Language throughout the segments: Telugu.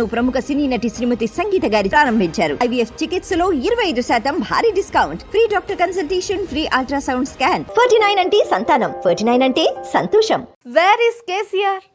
ప్రముఖ సినీ నటి శ్రీమతి సంగీత గారి ప్రారంభించారు. ఐవీఎఫ్ చికిత్సలో ఇరవై ఐదు శాతం భారీ discount. Free doctor consultation free ultrasound scan. Forty nine అంటే సంతానం. ఫోర్టీ నైన్ అంటే సంతోషం. Where is KCR?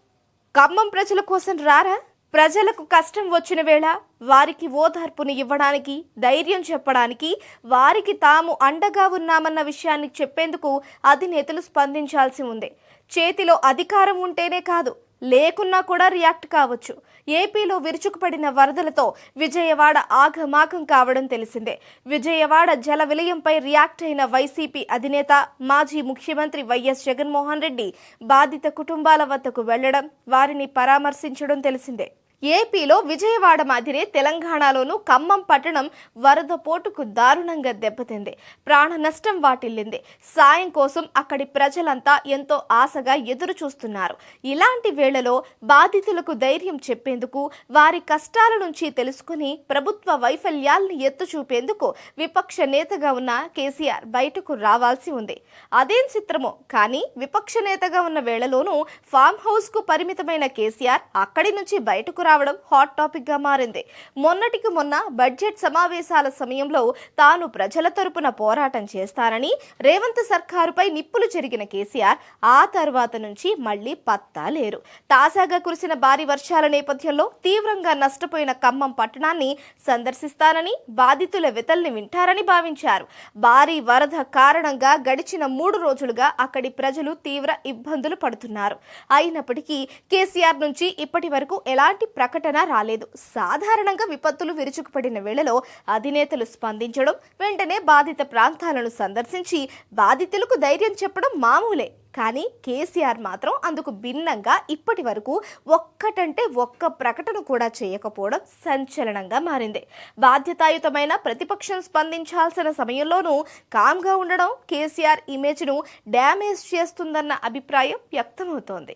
ఖమ్మం ప్రజల కోసం రారా? ప్రజలకు కష్టం వచ్చిన వేళ వారికి ఓదార్పుని ఇవ్వడానికి ధైర్యం చెప్పడానికి వారికి తాము అండగా ఉన్నామన్న విషయాన్ని చెప్పేందుకు అధినేతలు స్పందించాల్సి ఉంది. చేతిలో అధికారం ఉంటేనే కాదు లేకున్నా కూడా రియాక్ట్ కావచ్చు. ఏపీలో విరుచుకుపడిన వరదలతో విజయవాడ ఆగమాగం కావడం తెలిసిందే. విజయవాడ జల విలయంపై రియాక్ట్ అయిన వైసీపీ అధినేత మాజీ ముఖ్యమంత్రి వైఎస్ జగన్మోహన్ రెడ్డి బాధిత కుటుంబాల వద్దకు వెళ్ళడం వారిని పరామర్శించడం తెలిసిందే. ఏపీలో విజయవాడ మాదిరే తెలంగాణలోనూ ఖమ్మం పట్టణం వరద పోటుకు దారుణంగా దెబ్బతింది. ప్రాణ నష్టం వాటిల్లింది. సాయం కోసం అక్కడి ప్రజలంతా ఎంతో ఆశగా ఎదురు చూస్తున్నారు. ఇలాంటి వేళలో బాధితులకు ధైర్యం చెప్పేందుకు వారి కష్టాల నుంచి తెలుసుకుని ప్రభుత్వ వైఫల్యాల్ని ఎత్తు చూపేందుకు విపక్ష నేతగా ఉన్న కేసీఆర్ బయటకు రావాల్సి ఉంది. అదేం చిత్రమో కానీ విపక్ష నేతగా ఉన్న వేళలోనూ ఫామ్ హౌస్కు పరిమితమైన కేసీఆర్ అక్కడి నుంచి బయటకు రావడం హాట్ టాపిక్గా మారింది. మొన్నటికి మొన్న బడ్జెట్ సమావేశాల సమయంలో తాను ప్రజల తరపున పోరాటం చేస్తానని రేవంత్ సర్కారుపై నిప్పులు చెరిగిన కేసీఆర్ ఆ తర్వాత నుంచి మళ్ళీ పత్తా లేరు. తాజాగా కురిసిన భారీ వర్షాల నేపథ్యంలో తీవ్రంగా నష్టపోయిన ఖమ్మం పట్టణాన్ని సందర్శిస్తానని బాధితుల వెతల్ని వింటారని భావించారు. భారీ వరద కారణంగా గడిచిన మూడు రోజులుగా అక్కడి ప్రజలు తీవ్ర ఇబ్బందులు పడుతున్నారు. అయినప్పటికీ కేసీఆర్ నుంచి ఇప్పటి వరకు ఎలాంటి ప్రకటన రాలేదు. సాధారణంగా విపత్తులు విరుచుకుపడిన వేళలో అధినేతలు స్పందించడం వెంటనే బాధిత ప్రాంతాలను సందర్శించి బాధితులకు ధైర్యం చెప్పడం మామూలే. కానీ కేసీఆర్ మాత్రం అందుకు భిన్నంగా ఇప్పటి వరకు ఒక్కటంటే ఒక్క ప్రకటన కూడా చేయకపోవడం సంచలనంగా మారింది. బాధ్యతాయుతమైన ప్రతిపక్షం స్పందించాల్సిన సమయంలోనూ కామ్గా ఉండడం కేసీఆర్ ఇమేజ్ను డ్యామేజ్ చేస్తుందన్న అభిప్రాయం వ్యక్తమవుతోంది.